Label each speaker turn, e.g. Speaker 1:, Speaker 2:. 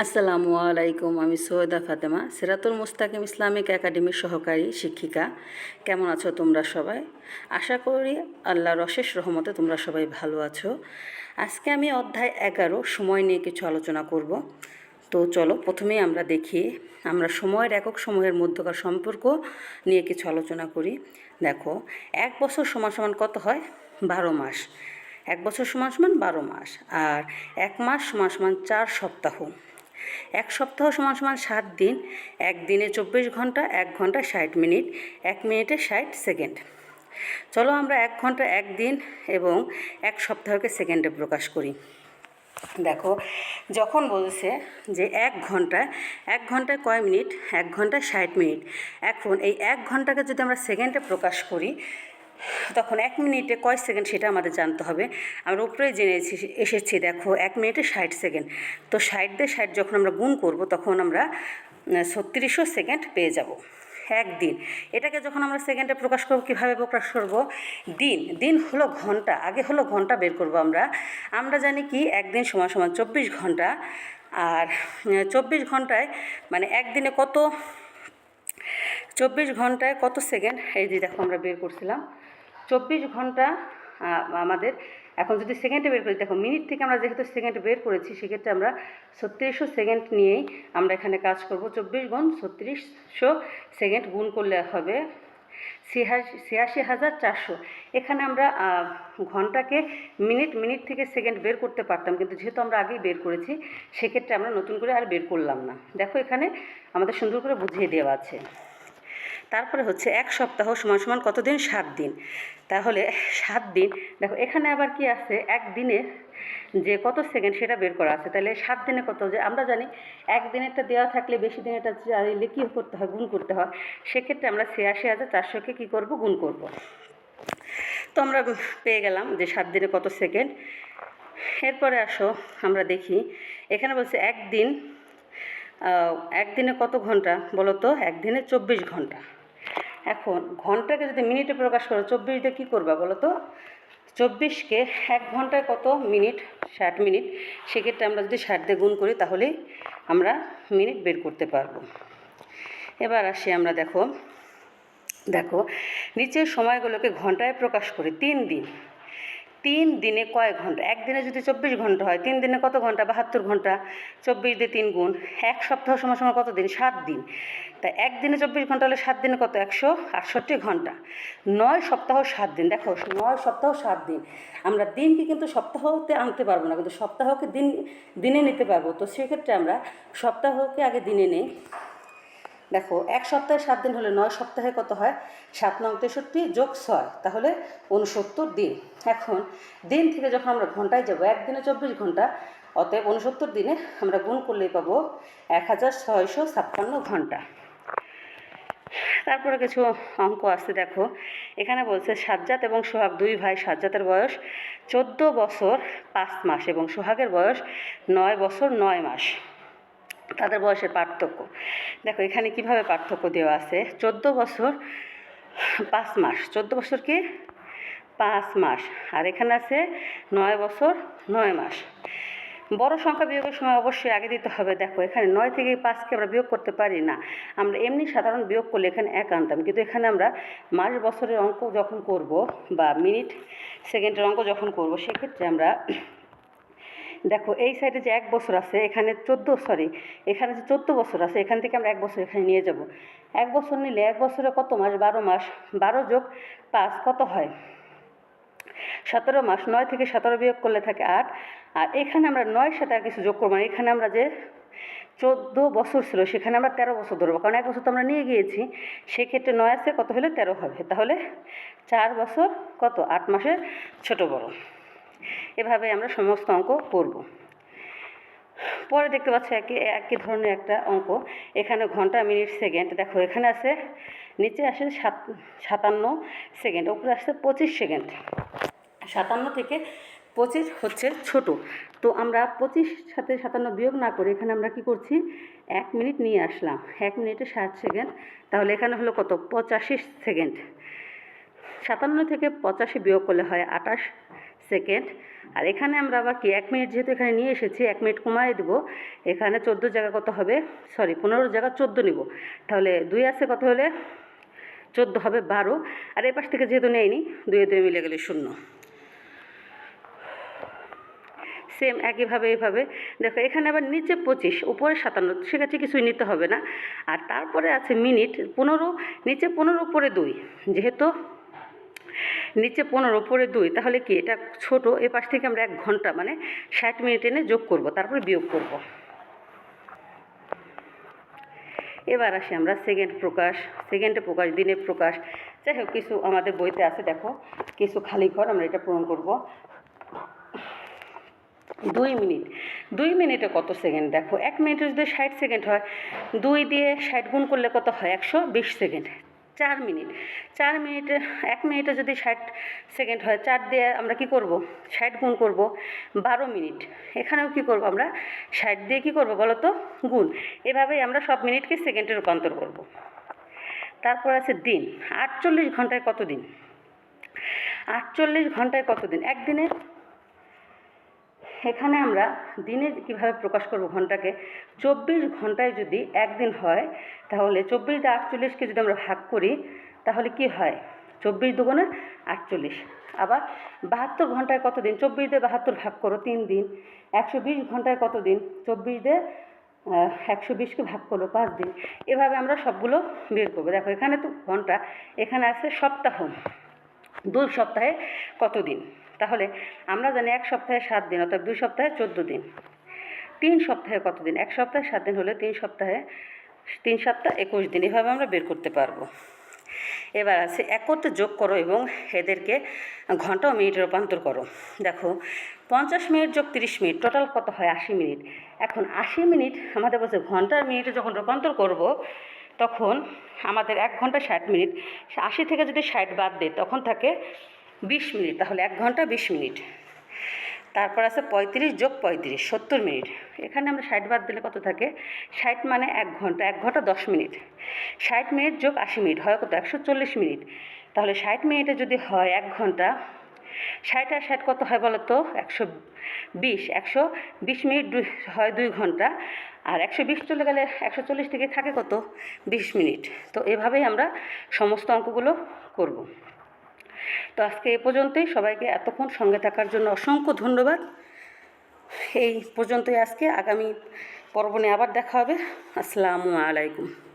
Speaker 1: আসসালামু আলাইকুম, আমি সৈয়দা ফাতেমা, সিরাতুল মুস্তাকিম ইসলামিক একাডেমির সহকারী শিক্ষিকা। কেমন আছো তোমরা সবাই? আশা করি আল্লাহর অশেষ রহমতে তোমরা সবাই ভালো আছো। আজকে আমি অধ্যায় এগারো, সময় নিয়ে কিছু আলোচনা করব। তো চলো, প্রথমেই আমরা দেখি, আমরা সময়ের একক সময়ের মধ্যকার সম্পর্ক নিয়ে কিছু আলোচনা করি। দেখো, এক বছর সমান সমান কত হয়? বারো মাস। এক বছর সমান সমান বারো মাস। আর এক মাস সমান সমান চার সপ্তাহ। এক সপ্তাহ সমান সমান সাত দিন, এক দিনে চব্বিশ ঘণ্টা, এক ঘণ্টা ষাট মিনিট, এক মিনিটে ষাট সেকেন্ড। চলো আমরা এক ঘণ্টা, এক দিন এবং এক সপ্তাহকে সেকেন্ডে প্রকাশ করি। দেখো, যখন বলছে যে এক ঘন্টায় এক ঘন্টায় কয় মিনিট? এক ঘন্টায় ষাট মিনিট। এখন এই এক ঘন্টাকে যদি আমরা সেকেন্ডে প্রকাশ করি তখন এক মিনিটে কয় সেকেন্ড সেটা আমাদের জানতে হবে। আমরা উপরেই জেনে এসেছি- দেখো, এক মিনিটে ষাট সেকেন্ড। তো ষাট দিয়ে ষাট যখন আমরা গুণ করব, তখন আমরা ছত্রিশশো সেকেন্ড পেয়ে যাব। একদিন। এটাকে যখন আমরা সেকেন্ডে প্রকাশ করব, কীভাবে প্রকাশ করব? দিন। দিন হলো ঘণ্টা। আগে হলো ঘণ্টা বের করব আমরা। আমরা জানি কি, একদিন সমান সমান চব্বিশ ঘণ্টা। আর চব্বিশ ঘন্টায় মানে একদিনে কত, চব্বিশ ঘন্টায় কত সেকেন্ড? এই যে দেখো, আমরা বের করছিলাম। চব্বিশ ঘণ্টা আমাদের, এখন যদি সেকেন্ডে বের করি, দেখো মিনিট থেকে আমরা যেহেতু সেকেন্ড বের করেছি, সেক্ষেত্রে আমরা ছত্রিশশো সেকেন্ড নিয়েই আমরা এখানে কাজ করব। চব্বিশ গুণ ছত্রিশশো সেকেন্ড গুণ করলে হবে ছিয়াশি হাজার চারশো। এখানে আমরা ঘন্টাকে মিনিট মিনিট থেকে সেকেন্ড বের করতে পারতাম, কিন্তু যেহেতু আমরা আগেই বের করেছি, সেক্ষেত্রে আমরা নতুন করে আর বের করলাম না। দেখো এখানে আমাদের সুন্দর করে বুঝিয়ে দেওয়া আছে। তারপরে হচ্ছে এক সপ্তাহ সমান সমান কতদিন? সাত দিন। তাহলে সাত দিন। দেখো, এখানে আবার কি আছে? এক দিনে যে কত সেকেন্ড সেটা বের করা আছে। তাহলে সাত দিনে কত? যে আমরা জানি এক দিনেরটা দেওয়া থাকলে বেশি দিনেরটা চাইলে কী করতে হয়? গুণ করতে হয়। সেক্ষেত্রে আমরা ছিয়াশি হাজার চারশোকে কী করব? গুণ করব। তো আমরা পেয়ে গেলাম যে সাত দিনে কত সেকেন্ড। এরপরে আসো, আমরা দেখি। এখানে বলছে একদিন একদিনে কত ঘণ্টা বলো তো একদিনে চব্বিশ ঘণ্টা। এখন ঘন্টাকে যদি মিনিটে প্রকাশ করো, চব্বিশ দিয়ে কী করবা বলো তো? চব্বিশকে এক ঘন্টায় কত মিনিট? ষাট মিনিট। সেক্ষেত্রে আমরা যদি ষাট দিয়ে গুণ করি তাহলেই আমরা মিনিট বের করতে পারব। এবার আসি আমরা দেখো। দেখো, নিচের সময়গুলোকে ঘন্টায় প্রকাশ করি, তিন দিন। তিন দিনে কয় ঘণ্টা? একদিনে যদি চব্বিশ ঘণ্টা হয়, তিন দিনে কত ঘণ্টা? বাহাত্তর ঘণ্টা। চব্বিশ দিয়ে তিন গুণ। এক সপ্তাহ সময় সময় কত দিন? সাত দিন। তা একদিনে চব্বিশ ঘণ্টা হলে সাত দিনে কত? একশো আটষট্টি ঘণ্টা। নয় সপ্তাহ, সাত দিন। দেখো, নয় সপ্তাহ, সাত দিন। আমরা দিনকে কিন্তু সপ্তাহতে আনতে পারব না, কিন্তু সপ্তাহকে দিন, দিনে নিতে পারব। তো সেক্ষেত্রে আমরা সপ্তাহকে আগে দিনে নেই। দেখো, এক সপ্তাহে সাত দিন হলে নয় সপ্তাহে কত হয়? সাত নং তেষট্টি যোগ ছয়, তাহলে উনসত্তর দিন। এখন, দিন থেকে যখন আমরা ঘন্টায় যাব, একদিনে চব্বিশ ঘণ্টা, অতএব উনসত্তর দিনে আমরা গুণ করলেই পাবো এক হাজার ছয়শো ছাপ্পান্ন ঘণ্টা। তারপরে কিছু অঙ্ক আছে, দেখো। এখানে বলছে, সাজ্জাদ এবং সোহাগ দুই ভাই সাজ্জাতের বয়স চোদ্দ বছর পাঁচ মাস এবং সোহাগের বয়স নয় বছর নয় মাস। তাদের বয়সের পার্থক্য। দেখো, এখানে কীভাবে পার্থক্য দেওয়া আছে? চোদ্দ বছর, পাঁচ মাস। চোদ্দ বছর কি? পাঁচ মাস। আর এখানে আছে নয় বছর, নয় মাস। বড় সংখ্যা বিয়োগের সময় অবশ্যই আগে দিতে হবে। দেখো, এখানে নয় থেকে পাঁচকে আমরা বিয়োগ করতে পারি না। আমরা এমনি সাধারণ বিয়োগ করলে এখানে এক আনতাম। কিন্তু এখানে আমরা মাস বছরের অঙ্ক যখন করব বা মিনিট, সেকেন্ডের অঙ্ক যখন করব, সেক্ষেত্রে আমরা দেখো, এই সাইডে যে এক বছর আছে, এখানে চোদ্দ সরি এখানে যে চোদ্দ বছর আছে, এখান থেকে আমরা এক বছর এখানে নিয়ে যাব। এক বছর নিলে এক বছরে কত মাস? বারো মাস। বারো যোগ পাঁচ কত হয়? সতেরো মাস। নয় থেকে সতেরো বিয়োগ করলে থাকে আট। আর এখানে আমরা নয়ের সাথে আর কিছু যোগ করব না। এখানে আমরা যে চোদ্দ বছর ছিল, সেখানে আমরা তেরো বছর ধরবো। কারণ এক বছর তো আমরা নিয়ে গিয়েছি। সেক্ষেত্রে নয় আছে, কত হলে তেরো হবে? তাহলে চার বছর কত? আট মাসের ছোট বড়। এভাবে আমরা সমস্ত অঙ্ক করব। পরে দেখতে পাচ্ছ একই একই ধরনের একটা অঙ্ক। এখানে ঘণ্টা, মিনিট, সেকেন্ড। দেখো, এখানে আছে, নিচে আসে সাত, সাতান্ন সেকেন্ড ওপরে আসছে পঁচিশ সেকেন্ড। সাতান্ন থেকে পঁচিশ হচ্ছে ছোট। তো আমরা পঁচিশ সাথে সাতান্ন বিয়োগ না করে এখানে আমরা কি করছি? এক মিনিট নিয়ে আসলাম। এক মিনিটে ষাট সেকেন্ড। তাহলে এখানে হলো কত? পঁচাশি সেকেন্ড। সাতান্ন থেকে পঁচাশি বিয়োগ করলে হয় আটাশ সেকেন্ড আর এখানে আমরা আবার কি? এক মিনিট যেহেতু এখানে নিয়ে এসেছি, এক মিনিট কমায় দেবো। এখানে চোদ্দ জায়গা কত হবে? সরি পনেরো জায়গা চোদ্দ নিব। তাহলে দুই আছে কত হলে? চোদ্দ হবে বারো। আর এপাশ থেকে যেহেতু নেয়নি, দুয়ে দুয়ে মিলে গেলে শূন্য। সেম একইভাবে, এইভাবে। দেখো, এখানে আবার নিচে পঁচিশ, উপরে সাতান্ন, সেক্ষেত্রে কিছুই নিতে হবে না। আর তারপরে আছে মিনিট, পনেরো, নিচে পনেরো, উপরে দুই। যেহেতু নিচে পনেরো ওপরে দুই, তাহলে কি এটা ছোট? এ পাশ থেকে আমরা এক ঘণ্টা মানে ষাট মিনিট এনে যোগ করব, তারপরে বিয়োগ করব। এবার আসি আমরা সেকেন্ড প্রকাশ সেকেন্ডে প্রকাশ, দিনের প্রকাশ। যাই হোক, কিছু আমাদের বইতে আছে, দেখো, কিছু খালি ঘর, আমরা এটা পূরণ করব। দুই মিনিট, দুই মিনিটে কত সেকেন্ড দেখো, এক মিনিটে যদি ষাট সেকেন্ড হয়, দুই দিয়ে ষাট গুণ করলে কত হয়? একশো বিশ সেকেন্ড চার মিনিট। চার মিনিটে, এক মিনিটে যদি ষাট সেকেন্ড হয়, চার দিয়ে আমরা কি করব? ষাট গুণ করব, বারো মিনিট। এখানেও কি করব আমরা? ষাট দিয়ে কি করব বলো তো? গুণ। এভাবেই আমরা সব মিনিটকে সেকেন্ডে রূপান্তর করব। তারপর আছে দিন। আটচল্লিশ ঘন্টায় কত দিন? আটচল্লিশ ঘন্টায় কত দিন? একদিনে এখানে আমরা দিনে কীভাবে প্রকাশ করব ঘন্টাকে? চব্বিশ ঘন্টায় যদি একদিন হয়, তাহলে চব্বিশ দিয়ে আটচল্লিশকে যদি আমরা ভাগ করি, তাহলে কি হয়? চব্বিশ দুগুণে আটচল্লিশ। আবার বাহাত্তর ঘন্টায় কত দিন? চব্বিশ দিয়ে বাহাত্তর ভাগ করো, তিন দিন। একশো বিশ ঘন্টায় কত দিন? চব্বিশ দিয়ে একশো বিশকে ভাগ করল পাঁচ দিন। এভাবে আমরা সবগুলো বের করব। দেখো, এখানে তো ঘণ্টা, এখানে আছে সপ্তাহ। দুই সপ্তাহে কত দিন? তাহলে আমরা জানি এক সপ্তাহে সাত দিন, অর্থাৎ দুই সপ্তাহে চোদ্দ দিন। তিন সপ্তাহে কত দিন? এক সপ্তাহে সাত দিন হলে তিন সপ্তাহে, তিন সপ্তাহ একুশ দিন। এভাবে আমরা বের করতে পারব। এবার আছে একত্রে যোগ করো এবং এদেরকে ঘণ্টা ও মিনিটে রূপান্তর করো। দেখো, পঞ্চাশ মিনিট যোগ তিরিশ মিনিট, টোটাল কত হয়? আশি মিনিট। এখন আশি মিনিট আমাদের বলছে ঘণ্টার মিনিটে যখন রূপান্তর করব, তখন আমাদের এক ঘণ্টা ষাট মিনিট। আশি থেকে যদি ষাট বাদ দেয় তখন থাকে বিশ মিনিট, তাহলে এক ঘণ্টা বিশ মিনিট। তারপর আছে পঁয়ত্রিশ যোগ পঁয়ত্রিশ, সত্তর মিনিট। এখানে আমরা ষাট বাদ দিলে কত থাকে? ষাট মানে এক ঘণ্টা এক ঘণ্টা দশ মিনিট। ষাট মিনিট যোগ আশি মিনিট, হয় কত? একশো চল্লিশ মিনিট। তাহলে ষাট মিনিটে যদি হয় এক ঘণ্টা, ষাট আর ষাট কত হয় বলো তো? একশো বিশ একশো বিশ মিনিট হয় দুই ঘণ্টা। আর একশো বিশ চলে গেলে একশো চল্লিশ থেকে থাকে কত? বিশ মিনিট। তো এভাবেই আমরা সমস্ত অঙ্কগুলো করব। তো আজকে এ পর্যন্তই। সবাইকে এতক্ষণ সঙ্গে থাকার জন্য অসংখ্য ধন্যবাদ। এই পর্যন্তই আজকে। আগামী পর্বণে আবার দেখা হবে। আসসালামু আলাইকুম।